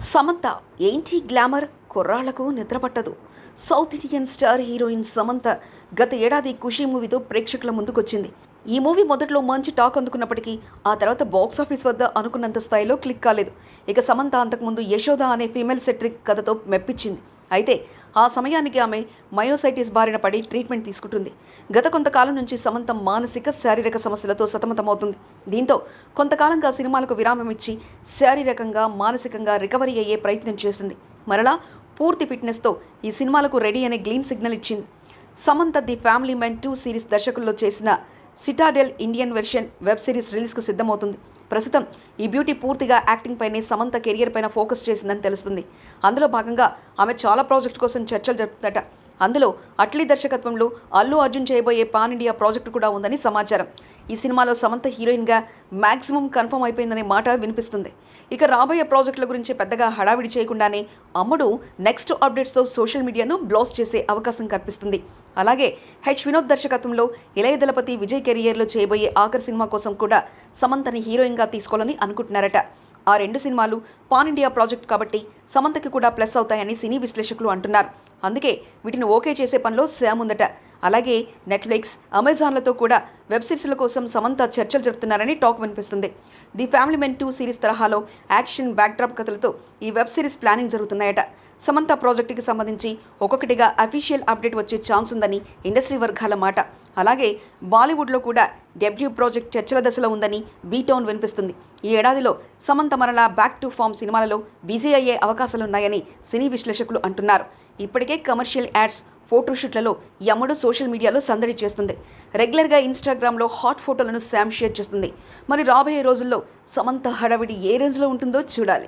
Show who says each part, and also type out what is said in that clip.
Speaker 1: సమంత ఏంటి గ్లామర్? కుర్రాళ్ళకు నిద్రపట్టదు. South Indian star heroine Samantha గత ఏడాది ఖుషీ మూవీతో ప్రేక్షకుల ముందుకొచ్చింది. ఈ మూవీ మొదట్లో మంచి టాక్ అందుకున్నప్పటికీ ఆ తర్వాత బాక్స్ ఆఫీస్ వద్ద అనుకున్నంత స్థాయిలో క్లిక్ కాలేదు. ఇక సమంత అంతకుముందు యశోద అనే ఫీమేల్ సెట్రిక్ కథతో మెప్పించింది. అయితే ఆ సమయానికి ఆమె మయోసైటిస్ బారిన పడి ట్రీట్మెంట్ తీసుకుంటుంది. గత కొంతకాలం నుంచి సమంత మానసిక శారీరక సమస్యలతో సతమతమవుతుంది. దీంతో కొంతకాలంగా సినిమాలకు విరామం ఇచ్చి శారీరకంగా మానసికంగా రికవరీ అయ్యే ప్రయత్నం చేసింది మరలా పూర్తి ఫిట్నెస్తో ఈ సినిమాలకు రెడీ అనే గ్లీన్ సిగ్నల్ ఇచ్చింది. Samantha the family man two series దర్శకుల్లో చేసిన Citadel Indian version web series రిలీజ్కు సిద్ధమవుతుంది. ప్రస్తుతం ఈ బ్యూటీ పూర్తిగా యాక్టింగ్ పైనే సమంత కెరియర్ పైన ఫోకస్ చేసిందని తెలుస్తుంది. అందులో భాగంగా ఆమె చాలా ప్రాజెక్ట్ కోసం చర్చలు జరుపుతుందట. అందులో అట్లీ దర్శకత్వంలో అల్లు అర్జున్ చేయబోయే పాన్ ఇండియా ప్రాజెక్టు కూడా ఉందని సమాచారం. ఈ సినిమాలో సమంత హీరోయిన్గా మ్యాక్సిమం కన్ఫర్మ్ అయిపోయిందనే మాట వినిపిస్తుంది. ఇక రాబోయే ప్రాజెక్టుల గురించి పెద్దగా హడావిడి చేయకుండానే అమ్ముడు నెక్స్ట్ అప్డేట్స్తో సోషల్ మీడియాను బ్లాస్ చేసే అవకాశం కనిపిస్తుంది అలాగే హెచ్ వినోద్ దర్శకత్వంలో ఇళయ దళపతి విజయ్ కెరియర్లో చేయబోయే ఆఖరి సినిమా కోసం కూడా సమంతని హీరోయిన్గా తీసుకోవాలని అనుకుంటున్నారట. ఆ రెండు సినిమాలు పాన్ ఇండియా ప్రాజెక్ట్ కాబట్టి సమంతకి కూడా ప్లస్ అవుతాయని సినీ విశ్లేషకులు అంటున్నారు. అందుకే వీటిని ఓకే చేసే పనిలో శామ్ ఉందట. అలాగే నెట్ఫ్లిక్స్ అమెజాన్లతో కూడా వెబ్ సిరీస్ల కోసం సమంత చర్చలు జరుపుతున్నారని టాక్ వినిపిస్తుంది. The family men two series తరహాలో యాక్షన్ బ్యాక్డ్రాప్ కథలతో ఈ వెబ్ సిరీస్ ప్లానింగ్ జరుగుతున్నాయట. సమంత ప్రాజెక్టుకి సంబంధించి ఒక్కొక్కటిగా అఫీషియల్ అప్డేట్ వచ్చే ఛాన్స్ ఉందని ఇండస్ట్రీ వర్గాల మాట. అలాగే బాలీవుడ్లో కూడా డెబ్యూ ప్రాజెక్ట్ చర్చల దశలో ఉందని బీటౌన్ వినిపిస్తుంది. ఈ ఏడాదిలో సమంత మరలా బ్యాక్ టు ఫామ్ సినిమాలలో బిజీ అయ్యే అవకాశాలున్నాయని సినీ విశ్లేషకులు అంటున్నారు. ఇప్పటికే కమర్షియల్ యాడ్స్ ఫోటోషూట్లలో యముడు సోషల్ మీడియాలో సందడి చేస్తుంది. రెగ్యులర్గా ఇన్స్టాగ్రామ్లో హాట్ ఫోటోలను శామ్ షేర్ చేస్తుంది. మరి రాబోయే రోజుల్లో సమంత హడావిడి ఏ రేంజ్లో ఉంటుందో చూడాలి.